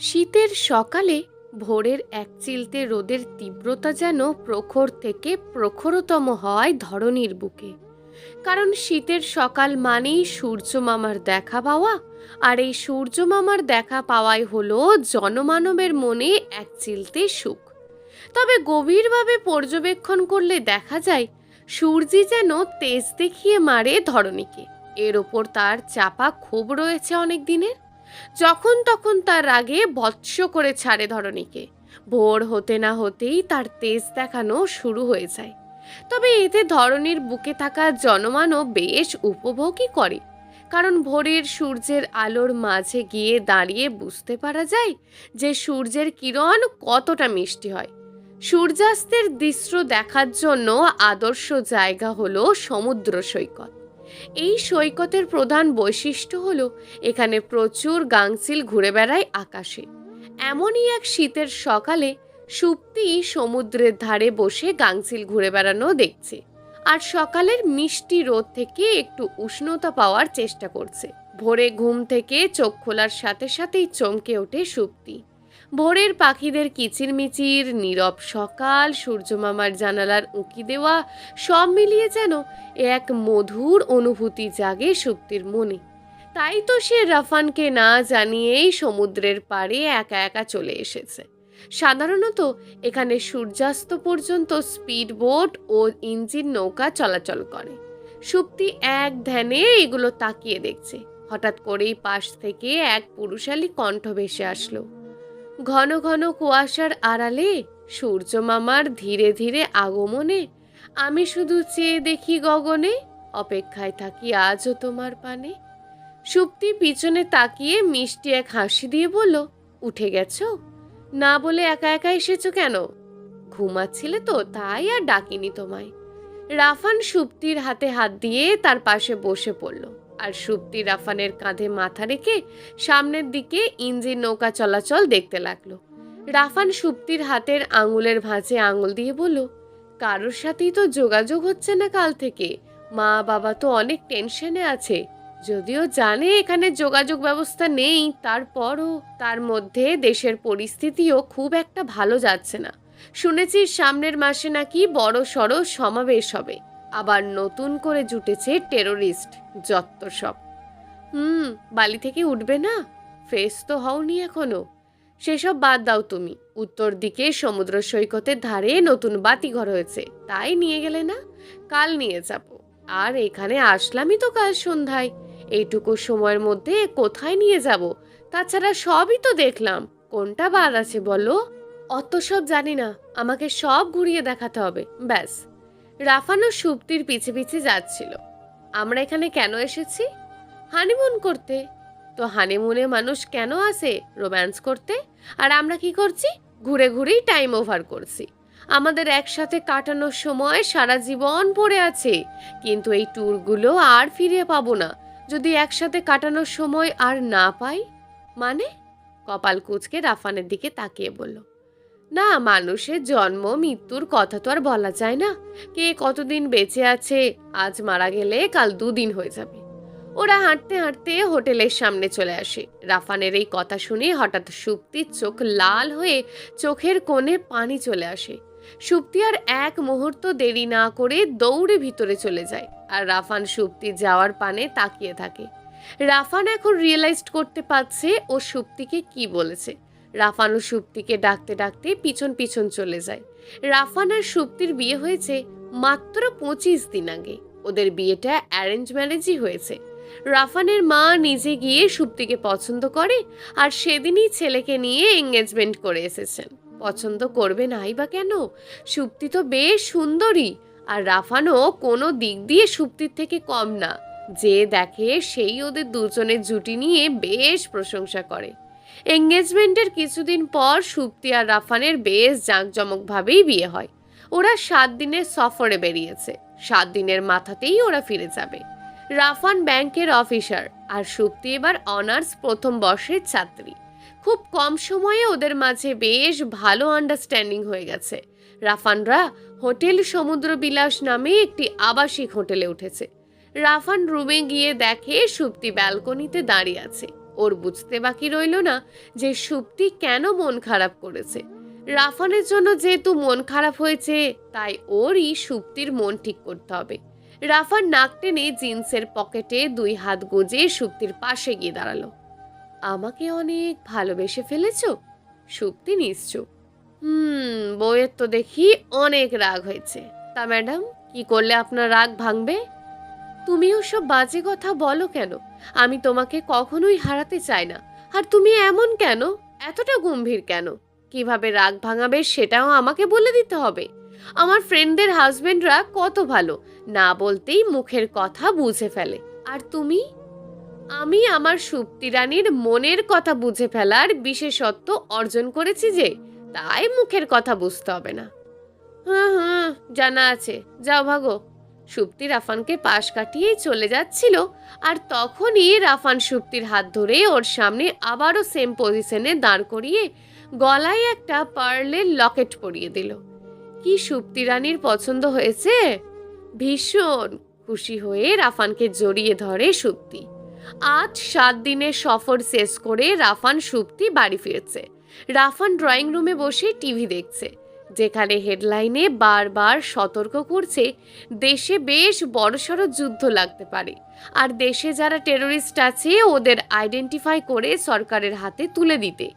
শীতের সকালে ভোরের এক চিলতে রোদের তীব্রতা যেন প্রখর থেকে প্রখরতম হয় ধরনীর বুকে। কারণ শীতের সকাল মানেই সূর্য মামার দেখা পাওয়া, আর এই সূর্য মামার দেখা পাওয়াই হলো জনমানবের মনে এক চিলতে সুখ। তবে গভীরভাবে পর্যবেক্ষণ করলে দেখা যায়, সূর্যি যেন তেজ দেখিয়ে মারে ধরণীকে। এর ওপর তার চাপা ক্ষোভ রয়েছে অনেক দিনের। যখন তখন তার রাগে বৎস করে ছাড়ে ধরণীকে। ভোর হতে না হতেই তার তেজ দেখানো শুরু হয়ে যায়। তবে এতে ধরণীর বুকে থাকা জনমানও বেশ উপভোগই করে। কারণ ভোরের সূর্যের আলোর মাঝে গিয়ে দাঁড়িয়ে বুঝতে পারা যায় যে সূর্যের কিরণ কতটা মিষ্টি হয়। সূর্যাস্তের দৃশ্য দেখার জন্য আদর্শ জায়গা হলো সমুদ্র সৈকত। এই সৈকতের প্রধান বৈশিষ্ট্য হল এখানে প্রচুর গাংসিল ঘুরে বেড়ায় আকাশে। এমনই এক শীতের সকালে সুপ্তি সমুদ্রের ধারে বসে গাংসিল ঘুরে বেড়ানো দেখছে আর সকালের মিষ্টি রোদ থেকে একটু উষ্ণতা পাওয়ার চেষ্টা করছে। ভোরে ঘুম থেকে চোখ খোলার সাথে সাথেই চমকে ওঠে সুপ্তি। ভোরের পাখিদের কিচিরমিচির, নীরব সকাল, সূর্যমামার জানালার উঁকি দেওয়া, সব মিলিয়ে যেন এক মধুর অনুভূতি জাগে সুপ্তির মনে। তাই তো সে রাফানকে না জানিয়েই সমুদ্রের পাড়ে একা একা চলে এসেছে। সাধারণত এখানে সূর্যাস্ত পর্যন্ত স্পিড বোট ও ইঞ্জিন নৌকা চলাচল করে। সুপ্তি এক ধ্যানে এগুলো তাকিয়ে দেখছে। হঠাৎ করেই পাশ থেকে এক পুরুষালী কণ্ঠ ভেসে আসলো। ঘন ঘন কুয়াশার আড়ালে সূর্য মামার ধীরে ধীরে আগমনে আমি শুধু চেয়ে দেখি গগনে, অপেক্ষায় থাকি আজও তোমার পানে। সুপ্তি পিছনে তাকিয়ে মিষ্টি এক হাসি দিয়ে বলল, উঠে গেছো? না বলে একা একা এসেছ কেন? ঘুমাচ্ছিলে তো, তাই আর ডাকিনি তোমায়। রাফান সুপ্তির হাতে হাত দিয়ে তার পাশে বসে পড়ল। আর সুপ্তি রাফানের কাঁধে মাথা রেখে সামনের দিকে ইঞ্জিন নৌকা চলাচল দেখতে লাগল। রাফান সুপ্তির হাতের আঙুলের ভাঁজে আঙুল দিয়ে বলল, কারোর সাথেই তো যোগাযোগ হচ্ছে না কাল থেকে। মা বাবা তো অনেক টেনশনে আছে। যদিও জানে এখানে যোগাযোগ ব্যবস্থা নেই, তারপরও তার মধ্যে দেশের পরিস্থিতিও খুব একটা ভালো যাচ্ছে না। শুনেছি সামনের মাসে নাকি বড় সড়ো সমাবেশ হবে। আবার নতুন করে জুটেছে টেরোরিস্ট, যত্ত সব। হুম, বালি থেকে উঠবে না? ফ্রেশ তো হওনি এখনও। সেসব বাদ দাও তুমি। উত্তর দিকে সমুদ্র সৈকতের ধারে নতুন বাতিঘর হয়েছে। তাই নিয়ে গেলে না? কাল নিয়ে যাব। আর এখানে আসলামই তো কাল সন্ধ্যায়। এইটুকু সময়ের মধ্যে কোথায় নিয়ে যাব? তাছাড়া সবই তো দেখলাম। কোনটা বাদ আছে বলো? অত সব জানি না। আমাকে সব ঘুরিয়ে দেখাতে হবে। ব্যাস। রাফানো সুপ্তির পিছে পিছে যাচ্ছিল। আমরা এখানে কেন এসেছি? হানিমুন করতে। তো হানিমুনে মানুষ কেন আসে রোম্যান্স করতে? আর আমরা কি করছি? ঘুরে ঘুরেই টাইম ওভার করছি। আমাদের একসাথে কাটানোর সময় সারা জীবন পড়ে আছে। কিন্তু এই ট্যুরগুলো আর ফিরে পাবো না। যদি একসাথে কাটানোর সময় আর না পাই? মানে? কপাল কুচকে রাফানের দিকে তাকিয়ে বলল। না, মানুষের জন্ম, মৃত্যুর কথা তো আর বলা যায় না। কে কতদিন বেঁচে আছে, আজ মারা গেলে কাল দুদিন হয়ে যাবে। ওরা হাঁটতে হাঁটতে হোটেলের সামনে চলে আসে। রাফানের এই কথা শুনে হঠাৎ সুপ্তির চোখ লাল হয়ে চোখের কোণে পানি চলে আসে। সুপ্তি আর এক মুহূর্ত দেরি না করে দৌড়ে ভিতরে চলে যায় আর রাফান সুপ্তি যাওয়ার পানে তাকিয়ে থাকে। রাফান এখন রিয়েলাইজড করতে পারছে ও সুপ্তিকে কি বলেছে। রাফান ও সুপ্তিকে ডাকতে ডাকতে পিছন পিছন চলে যায়। রাফান আর সুপ্তির বিয়ে হয়েছে মাত্র পঁচিশ দিন আগে। ওদের বিয়েটা অ্যারেঞ্জ ম্যারেজই হয়েছে। রাফানের মা নিজে গিয়ে সুপ্তিকে পছন্দ করে আর সেদিনই ছেলেকে নিয়ে এঙ্গেজমেন্ট করে এসেছেন। পছন্দ করবে নাই বা কেন? সুপ্তি তো বেশ সুন্দরী আর রাফানও কোনো দিক দিয়ে সুপ্তির থেকে কম না। যে দেখে সেই ওদের দুজনের জুটি নিয়ে বেশ প্রশংসা করে। এঙ্গেজমেন্টের কিছুদিন পর সুপ্তি আর রাফানের বেশ জাঁকজমকভাবেই বিয়ে হয়। ওরা সাত দিনের সফরে বেরিয়েছে। সাত দিনের মাথাতেই ওরা ফিরে যাবে। রাফান ব্যাংকের অফিসার আর সুপ্তি এবার অনার্স প্রথম বর্ষের ছাত্রী। খুব কম সময়ে ওদের মাঝে বেশ ভালো আন্ডারস্ট্যান্ডিং হয়ে গেছে। রাফানরা হোটেল সমুদ্র বিলাস নামে একটি আবাসিক হোটেলে উঠেছে। রাফান রুমে গিয়ে দেখে সুপ্তি ব্যালকনিতে দাঁড়িয়ে আছে। ওর বুঝতে বাকি রইল না যে সুপ্তি কেন মন খারাপ করেছে। রাফানের জন্য যেহেতু মন খারাপ হয়েছে, তাই ওরই সুপ্তির মন ঠিক করতে হবে। রাফান নাক টেনে জিন্সের পকেটে দুই হাত গুজে সুপ্তির পাশে গিয়ে দাঁড়াল। আমাকে অনেক ভালোবেসে ফেলেছ? সুপ্তি নিশ্চুপ। হুম বউয়ের তো দেখি অনেক রাগ হয়েছে। তা ম্যাডাম, কি করলে আপনার রাগ ভাঙবে? তুমিও সব বাজে কথা বলো কেন? আমি তোমাকে কখনোই হারাতে চাই না। আর তুমি এমন কেন? এতটা গম্ভীর কেন? কীভাবে রাগ ভাঙাবে সেটাও আমাকে বলে দিতে হবে। আমার ফ্রেন্ডদের হাজবেন্ডরা কত ভালো, না বলতেই মুখের কথা বুঝে ফেলে। আর তুমি? আমি আমার সুপ্তি রানীর মনের কথা বুঝে ফেলার বিশেষত্ব অর্জন করেছি যে, তাই মুখের কথা বুঝতে হবে না। হুম হুম জানা আছে। যাও ভাগো। সুপ্তি রাফানকে পাশ কাটিয়েই চলে যাচ্ছিল, আর তখনই রাফান সুপ্তির হাত ধরে ওর সামনে আবারও সেম পজিশনে দাঁড় করিয়ে গলায় একটা পার্লের লকেট পরিয়ে দিল। কি সুপ্তি রানীর পছন্দ হয়েছে? ভীষণ খুশি হয়ে রাফানকে জড়িয়ে ধরে সুপ্তি। আজ সাত দিনের সফর শেষ করে রাফান সুপ্তি বাড়ি ফিরেছে। রাফান ড্রয়িং রুমে বসে টিভি দেখছে। যেখানে হেডলাইনে বারবার সতর্ক করছে, দেশে বেশ বড়সড় যুদ্ধ লাগতে পারে। আর দেশে যারা টেরোরিস্ট আছে, ওদের আইডেন্টিফাই করে সরকারের হাতে তুলে দিতে।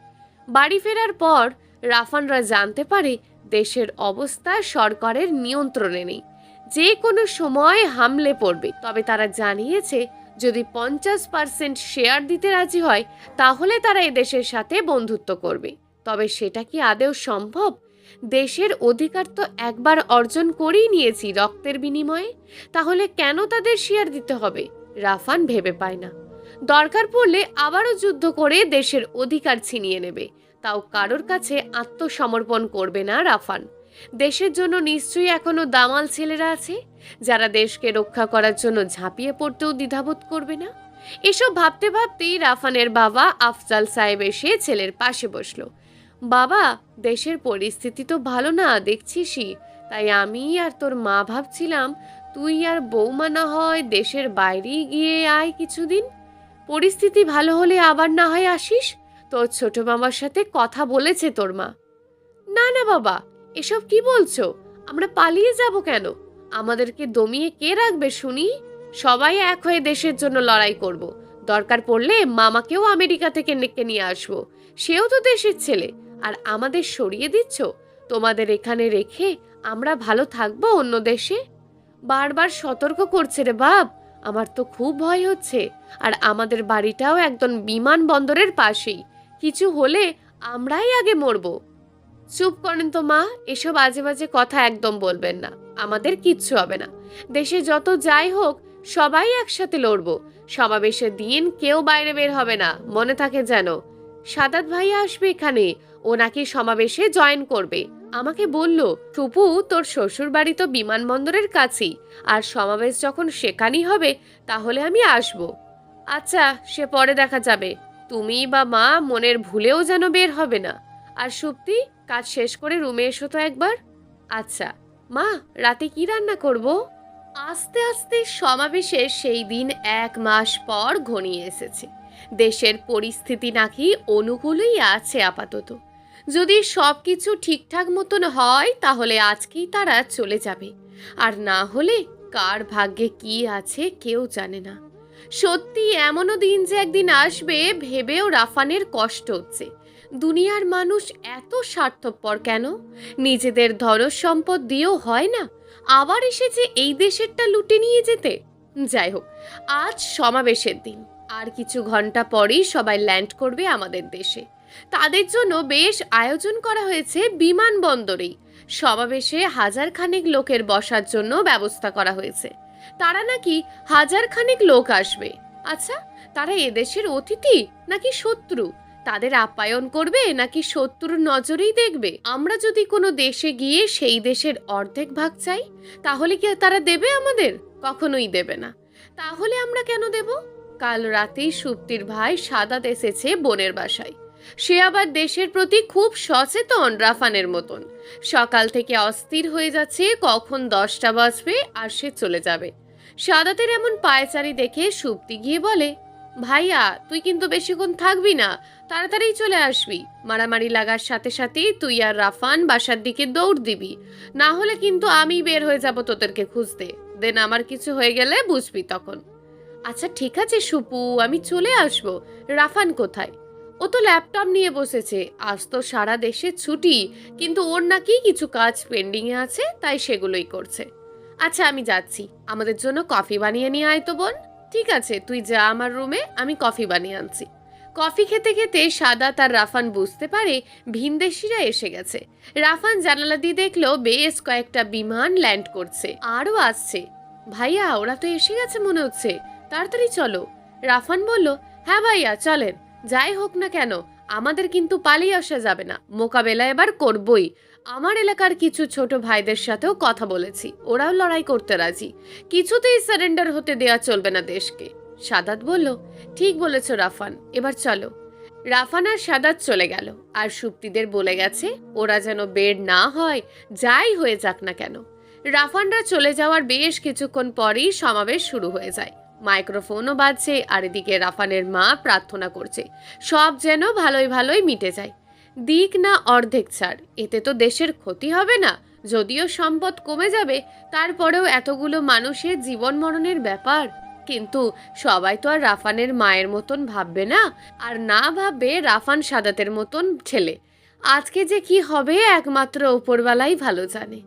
বাড়ি ফেরার পর রাফানরা জানতে পারে, দেশের অবস্থা সরকারের নিয়ন্ত্রণে নেই। যে কোনো সময় হামলে পড়বে। তবে তারা জানিয়েছে, যদি পঞ্চাশ পার্সেন্ট শেয়ার দিতে রাজি হয়, তাহলে তারা এদেশের সাথে বন্ধুত্ব করবে। তবে সেটা কি আদেও সম্ভব? দেশের অধিকার তো একবার অর্জন করেই নিয়েছি রক্তের বিনিময়ে, তাহলে কেন তাদের শেয়ার দিতে হবে? রাফান ভেবে পায় না। দরকার পড়লে আবারও যুদ্ধ করে দেশের অধিকার ছিনিয়ে নেবে। তাও কারোর কাছে আত্মসমর্পণ করবে না রাফান। দেশের জন্য নিশ্চয়ই এখনও দামাল ছেলেরা আছে, যারা দেশকে রক্ষা করার জন্য ঝাঁপিয়ে পড়তেও দ্বিধাবোধ করবে না। এসব ভাবতে ভাবতেই রাফানের বাবা আফজাল সাহেব এসে ছেলের পাশে বসল। বাবা, দেশের পরিস্থিতি তো ভালো না, দেখছিসই। তাই আমি আর তোর মা ভাবছিলাম, তুই আর বৌমা না হয় দেশের বাইরেই গিয়ে আয় কিছুদিন। পরিস্থিতি ভালো হলে আবার না হয় আসিস? তোর ছোট মামার সাথে কথা বলেছে তোর মা। না না বাবা, এসব কি বলছো? আমরা পালিয়ে যাব কেন? আমাদেরকে দমিয়ে কে রাখবে শুনি? সবাই এক হয়ে দেশের জন্য লড়াই করব। দরকার পড়লে মামাকেও আমেরিকা থেকে ডেকে নিয়ে আসব। সেও তো দেশের ছেলে। আর আমাদের সরিয়ে দিচ্ছ? তোমাদের এখানে রেখে আমরা ভালো থাকব অন্য দেশে? বারবার সতর্ক করছে রে বাপ, আমার তো খুব ভয় হচ্ছে। আর আমাদের বাড়িটাও একদম বিমানবন্দরের পাশেই। কিছু হলে আমরাই আগে মরবো। চুপ করেন তো মা, এসব আজে বাজে কথা একদম বলবেন না। আমাদের কিচ্ছু হবে না। দেশে যত যাই হোক, সবাই একসাথে লড়ব। সমাবেশের দিন কেউ বাইরে বের হবে না, মনে থাকে যেন। সাদাত ভাই আসবে এখানে ও নাকি সমাবেশে জয়েন করবে। আমাকে বলল, টুপু, তোর শ্বশুর বাড়ি তো বিমানবন্দরের কাছেই, আর সমাবেশ যখন সেখানেই হবে, তাহলে আমি আসব। আচ্ছা সে পরে দেখা যাবে। তুমি বা মা মনের ভুলেও যেন বের হবে না। আর সুপ্তি, কাজ শেষ করে রুমে এসো তো একবার। আচ্ছা মা, রাতে কি রান্না করব? আস্তে আস্তে সমাবেশে সেই দিন এক মাস পর ঘনিয়ে এসেছে। দেশের পরিস্থিতি নাকি অনুকূলেই আছে আপাতত। যদি সব কিছু ঠিকঠাক মতন হয়, তাহলে আজকেই তারা চলে যাবে। আর না হলে কার ভাগ্যে কি আছে কেউ জানে না। সত্যি এমনও দিন যে একদিন আসবে, ভেবেও রাফানের কষ্ট হচ্ছে। দুনিয়ার মানুষ এত স্বার্থপর কেন? নিজেদের ধনস সম্পদ দিয়েও হয় না। আবার এসেছে এই দেশেরটা লুটে নিয়ে যেতে। যাই হোক, আজ সমাবেশের দিন। আর কিছু ঘণ্টা পরেই সবাই ল্যান্ড করবে আমাদের দেশে। তাদের জন্য বেশ আয়োজন করা হয়েছে বিমানবন্দরেই। সমাবেশে হাজার খানেক লোকের বসার জন্য ব্যবস্থা করা হয়েছে। তারা নাকি হাজার খানেক লোক আসবে। আচ্ছা তারা এদেশের অতিথি নাকি শত্রু? তাদের আপ্যায়ন করবে নাকি শত্রুর নজরেই দেখবে? আমরা যদি কোনো দেশে গিয়ে সেই দেশের অর্ধেক ভাগ চাই, তাহলে কি তারা দেবে আমাদের? কখনোই দেবে না। তাহলে আমরা কেন দেব? কাল রাতেই সুপ্তির ভাই সাদাত এসেছে বোনের বাসায়। সে আবার দেশের প্রতি খুব সচেতন রাফানের মতন। সকাল থেকে অস্থির হয়ে যাচ্ছে কখন দশটা বাজবে আর সে চলে যাবে। সাদাতের এমন পায়চারি দেখে সুপ্তি গিয়ে বলে, ভাইয়া, তুই কিন্তু বেশিক্ষণ থাকবি না, তাড়াতাড়ি চলে আসবি। মারামারি লাগার সাথে সাথেই তুই আর রাফান বাসার দিকে দৌড় দিবি। না হলে কিন্তু আমি বের হয়ে যাব তোদেরকে খুঁজতে। দেন আমার কিছু হয়ে গেলে বুঝবি তখন। আচ্ছা ঠিক আছে সুপু, আমি চলে আসব। রাফান কোথায়? ও তো ল্যাপটপ নিয়ে বসেছে। আজ তো সারা দেশে ছুটি, কিন্তু ওর নাকি কিছু কাজ পেন্ডিংয়ে আছে, তাই সেগুলোই করছে। আচ্ছা আমি যাচ্ছি। আমাদের জন্য কফি বানিয়ে নিয়ে আয় তো বোন। ঠিক আছে, তুই যা আমার রুমে, আমি কফি বানিয়ে আনছি। কফি খেতে খেতে সাদা তার রাফান বুঝতে পারে ভিনদেশিরা এসে গেছে। রাফান জানালা দিয়ে দেখল বেশ কয়েকটা বিমান ল্যান্ড করছে। আরও আসছে। ভাইয়া, ওরা তো এসে গেছে মনে হচ্ছে। তাড়াতাড়ি চলো। রাফান বলল হ্যাঁ ভাইয়া, চলেন। যাই হোক না কেন, আমাদের কিন্তু পালিয়ে আসা যাবে না। মোকাবেলা এবার করবই। আমার এলাকার কিছু ছোট ভাইদের সাথেও কথা বলেছি। ওরাও লড়াই করতে রাজি। কিছুতেই সারেন্ডার হতে দেওয়া চলবে না দেশকে। সাদাত বলল, ঠিক বলেছ, রাফান। এবার চলো। রাফান আর সাদাত চলে গেল। আর সুপ্তিদের বলে গেছে, ওরা যেন বের না হয়, যাই হয়ে যাক না কেন। রাফানরা চলে যাওয়ার বেশ কিছুক্ষণ পরেই সমাবেশ শুরু হয়ে যায়। মাইক্রোফোনও বাজছে আর এদিকে রাফানের মা প্রার্থনা করছে, সব যেন ভালোই ভালোই মিটে যায়। দিক না অর্ধেক ছাড়, এতে তো দেশের ক্ষতি হবে না, যদিও সম্পদ কমে যাবে, তারপরেও এতগুলো মানুষের জীবন মরণের ব্যাপার। কিন্তু সবাই তো আর রাফানের মায়ের মতন ভাববে না, আর না ভাববে রাফান সাদাতের মতন ছেলে। আজকে যে কি হবে একমাত্র উপরওয়ালাই ভালো জানে।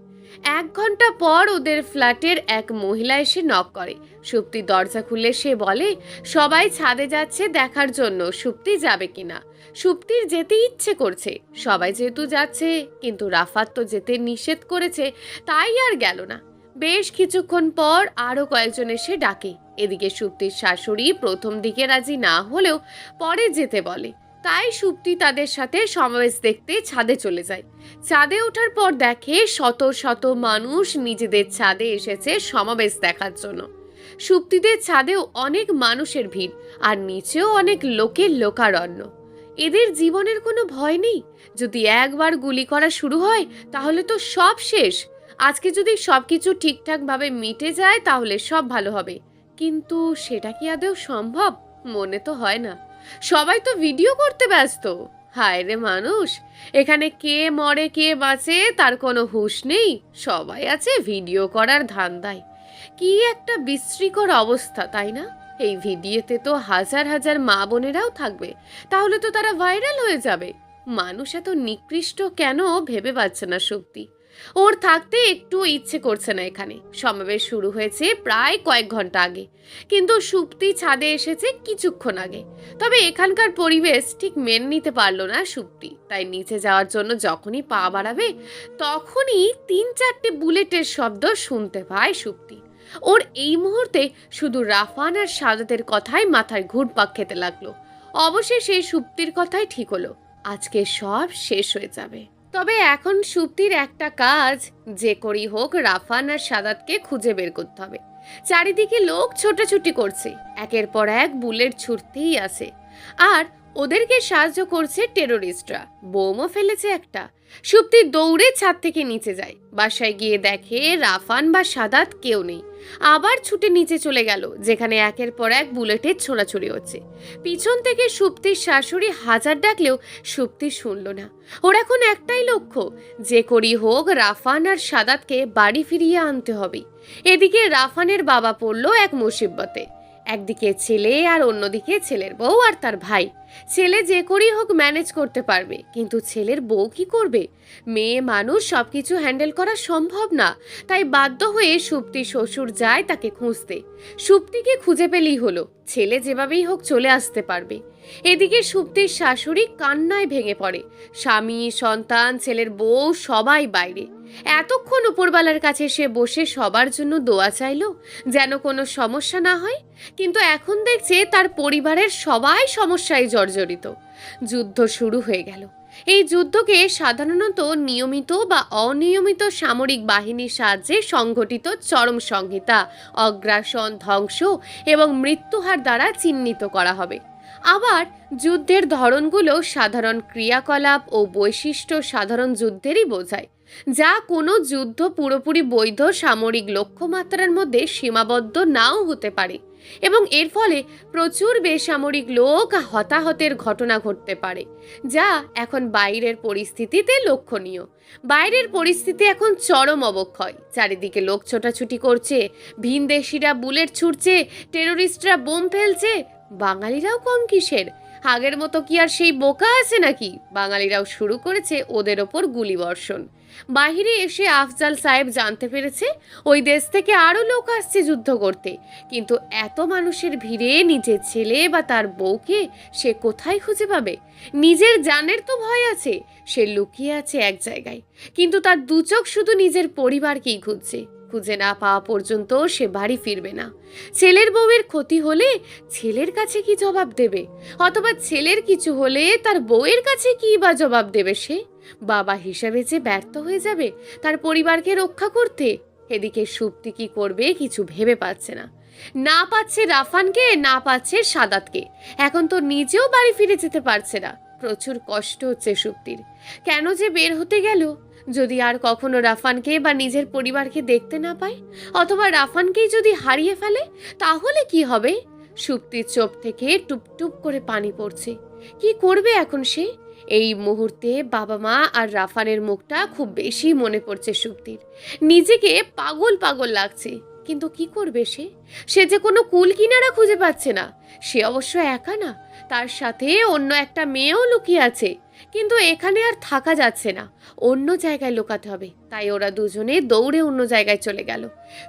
এক ঘণ্টা পর ওদের ফ্ল্যাটের এক মহিলা এসে নক করে। সুপ্তি দরজা খুলে সে বলে, সবাই ছাদে যাচ্ছে, দেখার জন্য সুপ্তি যাবে কিনা সুপ্তির যেতে ইচ্ছে করছে। সবাই যেহেতু যাচ্ছে, কিন্তু রাফাত তো যেতে নিষেধ করেছে, তাই আর গেল না। বেশ কিছুক্ষণ পর আরও কয়েকজন এসে ডাকে। এদিকে সুপ্তির শাশুড়ি প্রথম দিকে রাজি না হলেও পরে যেতে বলে। তাই সুপ্তি তাদের সাথে সমাবেশ দেখতে ছাদে চলে যায়। ছাদে ওঠার পর দেখে শত শত মানুষ নিজেদের ছাদে এসেছে সমাবেশ দেখার জন্য। সুপ্তিদের ছাদেও অনেক মানুষের ভিড় আর নিচেও অনেক লোকের লোকারণ্য। এদের জীবনের কোনো ভয় নেই। যদি একবার গুলি করা শুরু হয়, তাহলে তো সব শেষ। আজকে যদি সব কিছু ঠিকঠাকভাবে মিটে যায়, তাহলে সব ভালো হবে। কিন্তু সেটা কি আদৌ সম্ভব? মনে তো হয় না। সবাই তো ভিডিও করতে ব্যস্ত। হায় রে মানুষ, এখানে কে মরে কে বাঁচে তার কোনো হুঁশ নেই। সবাই আছে ভিডিও করার ধান্দায়। কি একটা বিশ্রীকর অবস্থা, তাই না? এই ভিডিওতে তো হাজার হাজার মা বোনেরাও থাকবে, তাহলে তো তারা ভাইরাল হয়ে যাবে। মানুষ এত নিকৃষ্ট কেন ভেবে পাচ্ছে না শক্তি? ওর থাকতে একটু ইচ্ছে করছে না এখানে। সমাবেশ শুরু হয়েছে প্রায় কয়েক ঘণ্টা আগে। কিন্তু সুপ্তি ছাদে এসেছে কিছুক্ষণ আগে। তবে এখানকার পরিবেশ ঠিক মেনে নিতে পারল না সুপ্তি। তাই নিচে যাওয়ার জন্য যখনই পা বাড়াবে, তখনই তিন চারটে বুলেটের শব্দ শুনতে পায় সুপ্তি। ওর এই মুহূর্তে শুধু রাফান আর সাজাতের কথাই মাথায় ঘুরপাক খেতে লাগল। অবশেষে সুপ্তির কথাই ঠিক হলো। আজকে সব শেষ হয়ে যাবে। তবে এখন সুপ্তির একটা কাজ, যে করি হোক রাফান আর সাদাতকে খুঁজে বের করতে হবে। চারিদিকে লোক ছোটাছুটি করছে, একের পর এক বুলেট ছুটতেই আছে। আর ওদেরকে সাহায্য করছে টেরোরিস্টরা বোমও ফেলেছে একটা। সুপ্তি দৌড়ে ছাদ থেকে নিচে যায়। বাসায় গিয়ে দেখে রাফান বা সাদাত কেউ নেই। আবার ছুটে নিচে চলে গেল, যেখানে একের পর এক বুলেটের ছোড়াছুড়ি হচ্ছে। পিছন থেকে সুপ্তির শাশুড়ি হাজার ডাকলেও সুপ্তি শুনল না। ওর এখন একটাই লক্ষ্য, যে করি হোক রাফান আর সাদাতকে বাড়ি ফিরিয়ে আনতে হবে। এদিকে রাফানের বাবা পড়ল এক মুসিবতে। একদিকে ছেলে আর অন্যদিকে ছেলের বউ আর তার ভাই। ছেলে যে করেই হোক ম্যানেজ করতে পারবে, কিন্তু ছেলের বউ কি করবে? মেয়ে, মানুষ সব কিছু হ্যান্ডেল করা সম্ভব না, তাই বাধ্য হয়ে সুপ্তি শ্বশুর যায় তাকে খুঁজতে। সুপ্তিকে খুঁজে পেলেই হলো, ছেলে যেভাবেই হোক চলে আসতে পারবে। এদিকে সুপ্তির শাশুড়ি কান্নায় ভেঙে পড়ে। স্বামী, সন্তান, ছেলের বউ, সবাই বাইরে। এতক্ষণ উপরবালার কাছে সে বসে সবার জন্য দোয়া চাইলো, যেন কোনো সমস্যা না হয়। কিন্তু এখন দেখছে তার পরিবারের সবাই সমস্যায় জর্জরিত। যুদ্ধ শুরু হয়ে গেল। এই যুদ্ধকে সাধারণত নিয়মিত বা অনিয়মিত সামরিক বাহিনীর সাহায্যে সংঘটিত চরম সংহিতা, অগ্রাসন, ধ্বংস এবং মৃত্যুহার দ্বারা চিহ্নিত করা হবে। আবার যুদ্ধের ধরনগুলো সাধারণ ক্রিয়াকলাপ ও বৈশিষ্ট্য সাধারণ যুদ্ধেরই বোঝায়, যা কোনো যুদ্ধ পুরোপুরি বৈধ সামরিক লক্ষ্যমাত্রার মধ্যে সীমাবদ্ধ নাও হতে পারে এবং এর ফলে প্রচুর বেসামরিক লোক হতাহতের ঘটনা ঘটতে পারে, যা এখন বাইরের পরিস্থিতিতে লক্ষণীয়। বাইরের পরিস্থিতি এখন চরম অবক্ষয়, চারিদিকে লোক ছোটাছুটি করছে, ভিনদেশিরা বুলেট ছুটছে টেরোরিস্টরা বোম ফেলছে বাঙালিরাও কম কিসের? আগের মতো কি আর সেই বোকা আছে নাকি? বাঙালিরাও শুরু করেছে ওদের ওপর গুলিবর্ষণ। বাহিরে এসে আফজাল সাহেব জানতে পেরেছে, ওই দেশ থেকে আরও লোক আসছে যুদ্ধ করতে। কিন্তু এত মানুষের ভিড়ে নিজের ছেলে বা তার বউকে সে কোথায় খুঁজে পাবে? নিজের জানের তো ভয় আছে, সে লুকিয়ে আছে এক জায়গায়। কিন্তু তার দু চোখ শুধু নিজের পরিবারকেই খুঁজছে। খুঁজে না পাওয়া পর্যন্ত সে বাড়ি ফিরবে না। ছেলের বউয়ের ক্ষতি হলে ছেলের কাছে কি জবাব দেবে? অথবা ছেলের কিছু হলে তার বউয়ের কাছে কি বা জবাব দেবে সে? বাবা হিসাবে যে ব্যর্থ হয়ে যাবে, তার পরিবারকে রক্ষা করতে এদিকে সুপ্তি কি করবে কিছু ভেবে পাচ্ছে না। না পাচ্ছে রাফানকে, না পাচ্ছে সাদাতকে। এখন তো নিজেও বাড়ি ফিরে যেতে পারছে না। প্রচুর কষ্ট হচ্ছে সুপ্তির। কেন যে বের হতে গেল? যদি আর কখনো রাফানকে বা নিজের পরিবারকে দেখতে না পায়? অথবা রাফানকেই যদি হারিয়ে ফেলে, তাহলে কি হবে? সুপ্তির চোখ থেকে টুপটুপ করে পানি পড়ছে। কি করবে এখন সে? এই মুহূর্তে বাবা মা আর রাফানের মুখটা খুব বেশি মনে পড়ছে সুপ্তির। নিজেকে পাগল পাগল লাগছে। কিন্তু কি করবে সে? সে যে কোনো কুল কিনারা খুঁজে পাচ্ছে না। সে অবশ্য একা না, তার সাথে অন্য একটা মেয়েও লুকিয়ে আছে। কিন্তু এখানে আর থাকা যাচ্ছে না, অন্য জায়গায় লুকাতে হবে। তাই ওরা দুজনে দৌড়ে অন্য জায়গায় চলে গেল।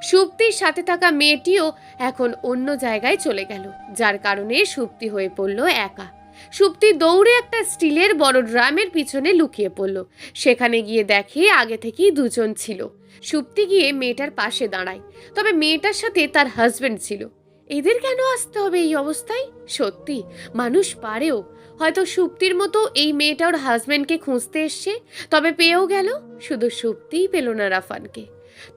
সুপ্তির সাথে থাকা মেয়েটিও এখন অন্য জায়গায় চলে গেল, যার কারণে সুপ্তি হয়ে পড়ল একা। সুপ্তি দৌড়ে একটা স্টিলের বড় ড্রামের পিছনে লুকিয়ে পড়ল। সেখানে গিয়ে দেখে আগে থেকেই দুজন ছিল। সুপ্তি গিয়ে মেয়েটার পাশে দাঁড়ায়। তবে মেয়েটার সাথে তার হাজবেন্ড ছিল। এদের কেন আসতে হবে এই অবস্থায়? সত্যি, মানুষ পারেও। হয়তো সুপ্তির মতো এই মেয়েটা ওর হাজবেন্ডকে খুঁজতে এসছে, তবে পেয়েও গেল। শুধু সুপ্তিই পেল না রাফানকে।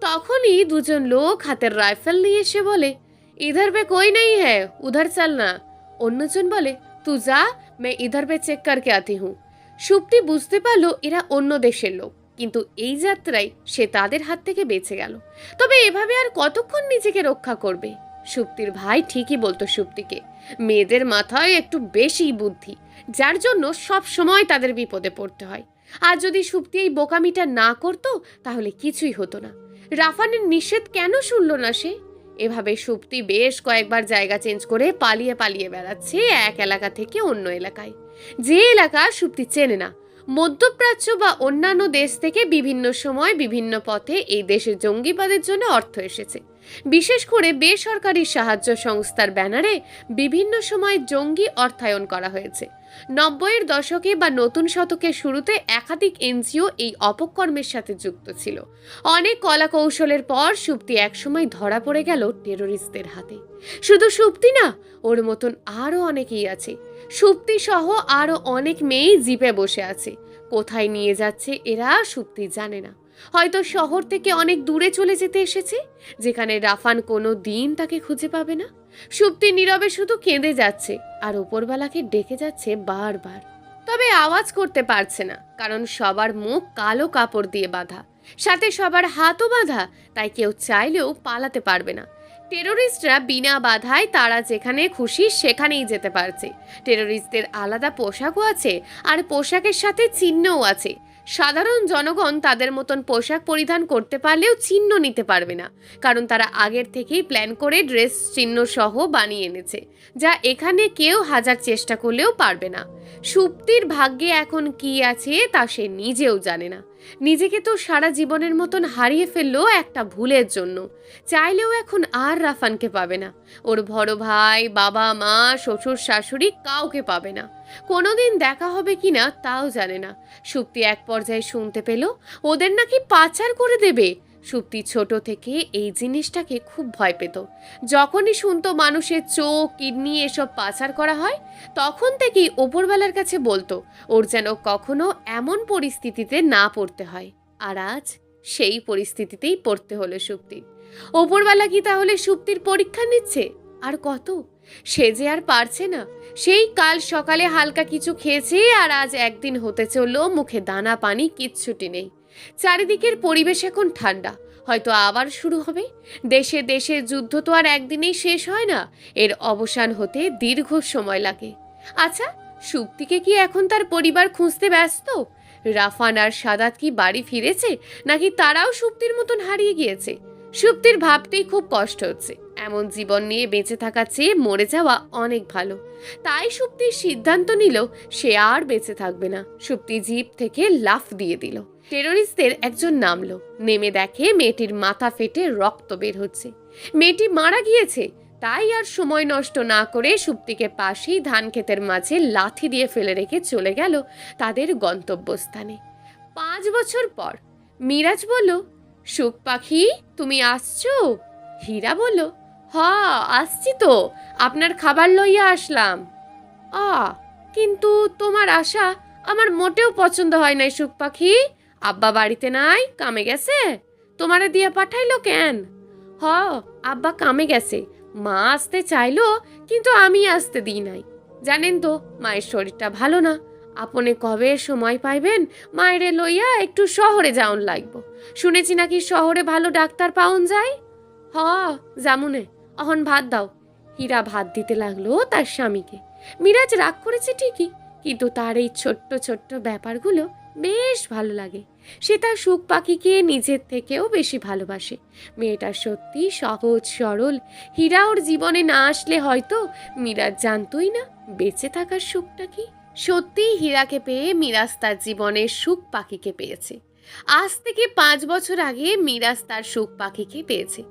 তখনই দুজন লোক হাতের রাইফেল নিয়ে এসে বলে, ইধার পে কই নেই হ্যাঁ উধার চাল না। অন্যজন বলে তু যা মে ইধার পে চেক করকে আতি হুঁ সুপ্তি বুঝতে পারল এরা অন্য দেশের লোক কিন্তু এই যাত্রায় সে তাদের হাত থেকে বেঁচে গেল তবে এভাবে আর কতক্ষণ নিজেকে রক্ষা করবে সুপ্তির ভাই ঠিকই বলতো সুপ্তিকে মেয়েদের মাথায় একটু বেশি বুদ্ধি যার জন্য সব সময় তাদের বিপদে পড়তে হয় আর যদি সুপ্তি এই বোকামিটা না করতো তাহলে কিছুই হতো না রাফানের নিষেধ কেন শুনল না সে এভাবে সুপ্তি বেশ কয়েকবার জায়গা চেঞ্জ করে পালিয়ে পালিয়ে বেড়াচ্ছে এক এলাকা থেকে অন্য এলাকায়। যে এলাকা সুপ্তি চেনে না মধ্যপ্রাচ্য বা অন্যান্য দেশ থেকে বিভিন্ন সময় বিভিন্ন পথে এই দেশে জঙ্গিবাদের জন্য অর্থ এসেছে। বিশেষ করে বেসরকারি সাহায্য সংস্থার ব্যানারে বিভিন্ন সময় জঙ্গি অর্থায়ন করা হয়েছে। নব্বইয়ের দশকে বা নতুন শতকের শুরুতে একাধিক এনজিও এই অপকর্মের সাথে যুক্ত ছিল। অনেক কলা কৌশলের পর সুপ্তি একসময় ধরা পড়ে গেল টেরোরিস্টদের হাতে। শুধু সুপ্তি না, ওর মতন আরও অনেকেই আছে। সুপ্তি সহ আরও অনেক মেয়েই জিপে বসে আছে। কোথায় নিয়ে যাচ্ছে এরা সুপ্তি জানে না। হয়তো শহর থেকে অনেক দূরে চলে যেতে এসেছে, যেখানে রাফান কোনো দিন তাকে খুঁজে পাবে না। সুপ্তি নীরবে শুধু কেঁদে যাচ্ছে আর ওপরবেলাকে ডেকে যাচ্ছে বারবার। তবে আওয়াজ করতে পারছে না, কারণ সবার মুখ কালো কাপড় দিয়ে বাঁধা। সাথে সবার হাতও বাঁধা, তাই কেউ চাইলেও পালাতে পারবে না। টেরোরিস্টরা বিনা বাধায় তারা যেখানে খুশি সেখানেই যেতে পারছে। টেরোরিস্টদের আলাদা পোশাকও আছে আর পোশাকের সাথে চিহ্নও আছে। সাধারণ জনগণ তাদের মতন পোশাক পরিধান করতে পারলেও চিহ্ন নিতে পারবে না, কারণ তারা আগের থেকেই প্ল্যান করে ড্রেস চিহ্ন সহ বানিয়ে এনেছে, যা এখানে কেউ হাজার চেষ্টা করলেও পারবে না। সুপ্তির ভাগ্যে এখন কি আছে তা সে নিজেও জানে না। নিজেকে তো সারা জীবনের মতন হারিয়ে ফেলল একটা ভুলের জন্য। চাইলেও এখন আর রাফানকে পাবে না। ওর বড় ভাই, বাবা, মা, শ্বশুর, শাশুড়ি কাউকে পাবে না। কোনোদিন দেখা হবে কি না তাও জানে না। সুপ্তি এক পর্যায়ে শুনতে পেল, ওদের নাকি পাচার করে দেবে। সুপ্তি ছোট থেকে এই জিনিসটাকে খুব ভয় পেত। যখনই শুনতো মানুষের চোখ, কিডনি এসব পাচার করা হয়, তখন থেকেই ওপরবেলার কাছে বলতো, ওর যেন কখনো এমন পরিস্থিতিতে না পড়তে হয়। আর আজ সেই পরিস্থিতিতেই পড়তে হলো সুপ্তি। ওপরবেলা কি তাহলে সুপ্তির পরীক্ষা নিচ্ছে? আর কত? সে যে আর পারছে না। সেই কাল সকালে হালকা কিছু খেয়েছে আর আজ একদিন হতে চলল মুখে দানা পানি, কিচ্ছুটি নেই। চারিদিকের পরিবেশ এখন ঠান্ডা। হয়তো আবার শুরু হবে। দেশে দেশে যুদ্ধ তো আর একদিনেই শেষ হয় না। এর অবসান হতে দীর্ঘ সময় লাগে। আচ্ছা সুপ্তিকে কি এখন তার পরিবার খুঁজতে ব্যস্ত? রাফান আর সাদাত কি বাড়ি ফিরেছে? নাকি তারাও সুপ্তির মতন হারিয়ে গিয়েছে? সুপ্তির ভাবতেই খুব কষ্ট হচ্ছে। এমন জীবন নিয়ে বেঁচে থাকার চেয়ে মরে যাওয়া অনেক ভালো। তাই সুপ্তির সিদ্ধান্ত নিল, সে আর বেঁচে থাকবে না। সুপ্তি জিপ থেকে লাফ দিয়ে দিল। টেরোরিস্টদের একজন নামলো। নেমে দেখে মেয়েটির মাথা ফেটে রক্ত বের হচ্ছে। মেয়েটি মারা গিয়েছে। তাই আর সময় নষ্ট না করে সুপ্তিকে পাশেই ধান ক্ষেতের মাঝে লাথি দিয়ে ফেলে রেখে চলে গেল তাদের গন্তব্যস্থানে। পাঁচ বছর পর, মিরাজ বলল, সুখ পাখি, তুমি আসছো? হীরা বলল হ, আসছি তো। আপনার খাবার লইয়া আসলাম। আ, কিন্তু তোমার আশা আমার মোটেও পছন্দ হয় নাই সুখ পাখি। আব্বা বাড়িতে নাই, কামে গেছে? তোমারে দিয়ে পাঠাইলো কেন? হ, আব্বা কামে গেছে। মা আসতে চাইলো, কিন্তু আমি আসতে দিই নাই। জানেন তো, মায়ের শরীরটা ভালো না। আপনি কবে সময় পাইবেন? মায়েরে লইয়া একটু শহরে যাওন লাগবো। শুনেছি নাকি শহরে ভালো ডাক্তার পাওন যায়? হ জামুনে অহন ভাত দাও। হীরা ভাত দিতে লাগল তার স্বামীকে। মিরাজ রাগ করেছে ঠিকই, কিন্তু তার এই ছোট্ট ছোট্ট ব্যাপারগুলো বেশ ভালো লাগে। সে তার সুখ পাখিকে নিজের থেকেও বেশি ভালোবাসে। মেয়েটা সত্যি সহজ, সরল। হীরা ওর জীবনে না আসলে হয়তো মিরাজ জানতোই না, বেঁচে থাকার সুখটা কি? সত্যিই হীরাকে পেয়ে মিরাজ তার জীবনের সুখ পাখিকে পেয়েছে। আজ থেকে পাঁচ বছর আগে মিরাজ তার সুখ পাখিকে পেয়েছে।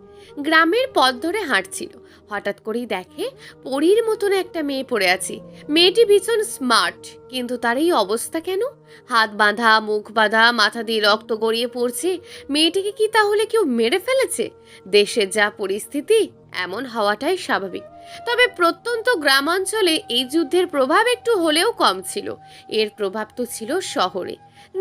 গ্রামের পথ ধরে হাঁটছিল। হঠাৎ করেই দেখে পরীর মতন একটা মেয়ে পড়ে আছে। মেয়েটি ভীষণ স্মার্ট, কিন্তু তার এই অবস্থা কেন? হাত বাঁধা, মুখ বাঁধা, মাথা দিয়ে রক্ত গড়িয়ে পড়ছে, মেয়েটিকে কি তাহলে কেউ মেরে ফেলেছে? দেশের যা পরিস্থিতি, এমন হওয়াটাই স্বাভাবিক। তবে প্রত্যন্ত গ্রামাঞ্চলে এই যুদ্ধের প্রভাব একটু হলেও কম ছিল। এর প্রভাব তো ছিল শহরে।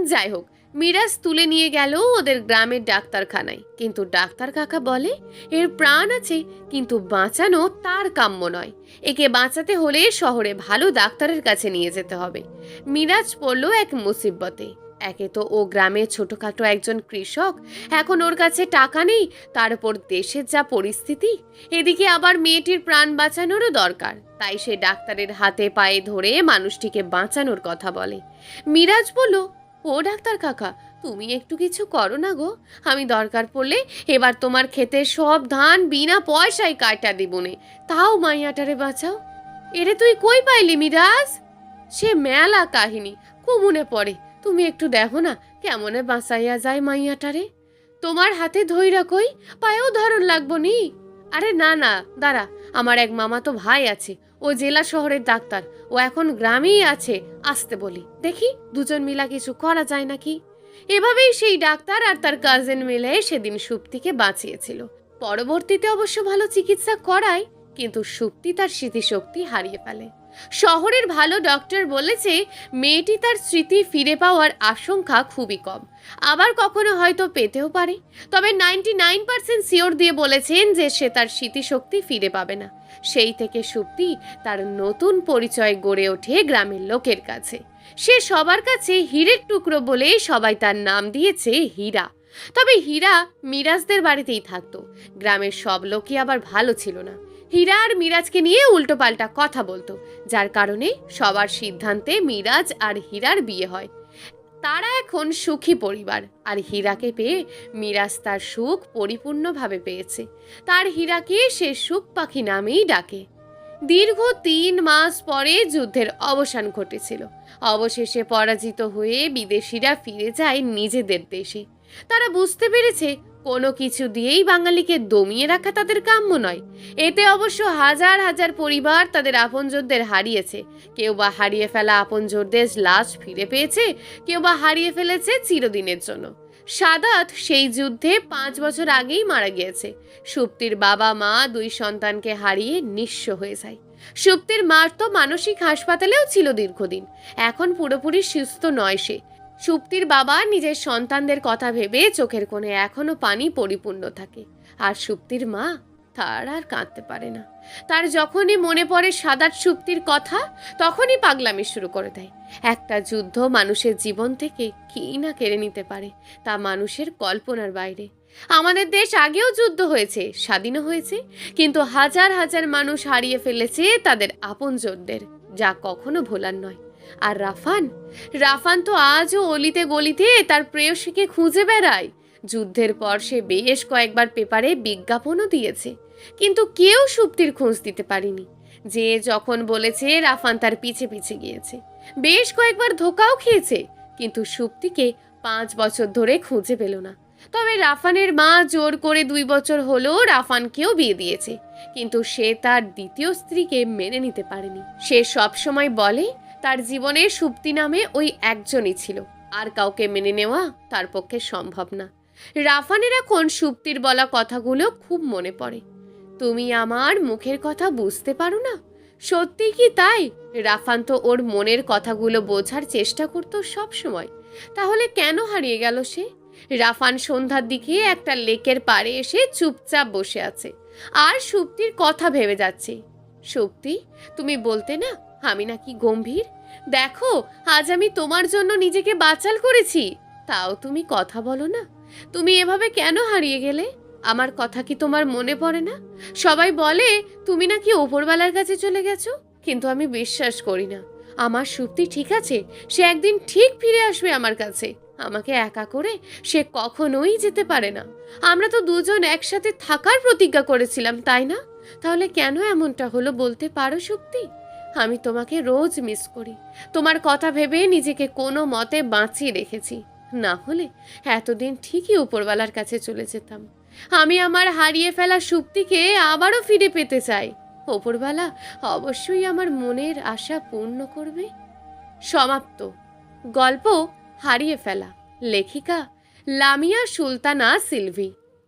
যাই হোক মিরাজ তুলে নিয়ে গেল ওদের গ্রামের ডাক্তারখানায়। কিন্তু ডাক্তার কাকা বলে, এর প্রাণ আছে, কিন্তু বাঁচানো তার কাম্য নয়। একে বাঁচাতে হলে শহরে ভালো ডাক্তারের কাছে নিয়ে যেতে হবে। মিরাজ পড়ল এক মুসিবতে। একে তো ও গ্রামে ছোটখাটো একজন কৃষক। এখন ওর কাছে টাকা নেই, তার উপর দেশের যা পরিস্থিতি, এদিকে আবার মেয়েটির প্রাণ বাঁচানোরও দরকার। তাই সে ডাক্তারের হাতে পায়ে ধরে মানুষটিকে বাঁচানোর কথা বলে। মিরাজ বলল ও ডাক্তার কাকা, তুমি একটু কিছু করো না গো। আমি দরকার পড়লে এবার তোমার ক্ষেতের সব ধান বিনা পয়সায় কাটা দিবনে তাও মাইয়াটারে বাঁচাও। এরে তুই কই পাইলি মিরাজ? সে মেলা কাহিনী, কুমুনে পড়ে। তুমি একটু দেখো না, কেমনে বাঁচাইয়া যায় মাইয়াটারে। তোমার হাতে ধইরা কই, পায়েও ধরন লাগবো নি। আরে না না, দাঁড়া, আমার এক মামা তো ভাই আছে, ও জেলা শহরের ডাক্তার, ও এখন গ্রামেই আছে, আসতে বলি, দেখি দুজন মিলা কিছু করা যায় নাকি? এভাবেই সেই ডাক্তার আর তার কাজিন মিলে সেদিন সুপ্তিকে বাঁচিয়েছিল। পরবর্তীতে অবশ্য ভালো চিকিৎসা করায়, কিন্তু সুপ্তি তার স্মৃতিশক্তি হারিয়ে ফেলে। শহরের ভালো ডক্টর বলেছে, মেয়েটি তার স্মৃতি ফিরে পাওয়ার আশঙ্কা খুবই কম। আবার কখনো হয়তো পেতেও পারে। তবে নাইনটি নাইন পার্সেন্ট শিওর দিয়ে বলেছেন যে সে তার স্মৃতিশক্তি ফিরে পাবে না। সেই থেকে সুপ্তি তার নতুন পরিচয় গড়ে ওঠে গ্রামের লোকের কাছে। সে সবার কাছে হীরের টুকরো বলে সবাই তার নাম দিয়েছে হীরা। তবে হীরা মিরাজদের বাড়িতেই থাকতো। গ্রামের সব লোকই আবার ভালো ছিল না। হীরা আর মিরাজকে নিয়ে উল্টোপাল্টা কথা বলতো, যার কারণে সবার সিদ্ধান্তে মিরাজ আর হীরার বিয়ে হয়। তারা এখন সুখী পরিবার, আর হীরাকে পেয়ে মিরাজ তার সুখ পরিপূর্ণভাবে পেয়েছে। তার হীরাকে সে সুখ পাখি নামেই ডাকে। দীর্ঘ তিন মাস পরে যুদ্ধের অবসান ঘটেছিল। অবশেষে পরাজিত হয়ে বিদেশিরা ফিরে যায় নিজেদের দেশে। তারা বুঝতে পেরেছে কোনো কিছু দিয়েই বাঙালিকে দমিয়ে রাখা তাদের কাম্য নয়। এতে অবশ্য হাজার হাজার পরিবার তাদের আপনজনদের হারিয়েছে। কেউ বা হারিয়ে ফেলা আপন আপনজনদের লাশ ফিরে পেয়েছে, কেউ বা হারিয়ে ফেলেছে চিরদিনের জন্য। সাদাত সেই যুদ্ধে পাঁচ বছর আগেই মারা গিয়েছে। সুপ্তির বাবা মা দুই সন্তানকে হারিয়ে নিঃস্ব হয়ে যায়। সুপ্তির মার তো মানসিক হাসপাতালেও ছিল দীর্ঘদিন। এখন পুরোপুরি সুস্থ নয় সে। সুপ্তির বাবা নিজের সন্তানদের কথা ভেবে চোখের কোণে এখনও পানি পরিপূর্ণ থাকে। আর সুপ্তির মা তার আর কাঁদতে পারে না। তার যখনই মনে পড়ে সাদার সুপ্তির কথা, তখনই পাগলামি শুরু করে দেয়। একটা যুদ্ধ মানুষের জীবন থেকে কি না কেড়ে নিতে পারে, তা মানুষের কল্পনার বাইরে। আমাদের দেশ আগেও যুদ্ধ হয়েছে, স্বাধীনও হয়েছে, কিন্তু হাজার হাজার মানুষ হারিয়ে ফেলেছে তাদের আপনজনদের, যা কখনো ভোলার নয়। আর রাফান? রাফান তো আজও অলিতে গলিতে তার প্রেয়সীকে খুঁজে বেড়ায়। যুদ্ধের পর সে বেশ কয়েকবার পেপারে বিজ্ঞাপনও দিয়েছে। কিন্তু কেউ সুপ্তির খোঁজ দিতে পারেনি। যে যখন বলেছে রাফান তার পিছে পিছে গিয়েছে। বেশ কয়েকবার ধোকাও খেয়েছে, কিন্তু সুপ্তিকে পাঁচ বছর ধরে খুঁজে পেল না। তবে রাফানের মা জোর করে দুই বছর হলো রাফানকেও বিয়ে দিয়েছে। কিন্তু সে তার দ্বিতীয় স্ত্রীকে মেনে নিতে পারেনি। সে সব সময় বলে তার জীবনে সুপ্তি নামে ওই একজনই ছিল। আর কাউকে মেনে নেওয়া তার পক্ষে সম্ভব না। রাফানের এখন সুপ্তির বলা কথাগুলো খুব মনে পড়ে। তুমি আমার মুখের কথা বুঝতে পারো না? সত্যি কি তাই? রাফান তো ওর মনের কথাগুলো বোঝার চেষ্টা করতো সব সময়। তাহলে কেন হারিয়ে গেল সে? রাফান সন্ধ্যার দিকে একটা লেকের পাড়ে এসে চুপচাপ বসে আছে। আর সুপ্তির কথা ভেবে যাচ্ছে। সুপ্তি, তুমি বলতে না আমি নাকি গম্ভীর? দেখো, আজ আমি তোমার জন্য নিজেকে বাচাল করেছি। তাও তুমি কথা বলো না। তুমি এভাবে কেন হারিয়ে গেলে? আমার কথা কি তোমার মনে পড়ে না? সবাই বলে, তুমি নাকি ওপরওয়ালার কাছে চলে গেছো? কিন্তু আমি বিশ্বাস করি না। আমার সুপ্তি ঠিক আছে, সে একদিন ঠিক ফিরে আসবে আমার কাছে। আমাকে একা করে সে কখনোই যেতে পারে না। আমরা তো দুজন একসাথে থাকার প্রতিজ্ঞা করেছিলাম, তাই না? তাহলে কেন এমনটা হলো বলতে পারো সুপ্তি? আমি তোমাকে রোজ মিস করি। তোমার কথা ভেবে নিজেকে কোনো মতে বাঁচিয়ে রেখেছি। না হলে এতদিন ঠিকই উপরওয়ালার কাছে চলে যেতাম। আমি আমার হারিয়ে ফেলা সুপ্তিকে আবারও ফিরে পেতে চাই। ওপরওয়ালা অবশ্যই আমার মনের আশা পূর্ণ করবে। সমাপ্ত। গল্প হারিয়ে ফেলা। লেখিকা লামিয়া সুলতানা সিলভি।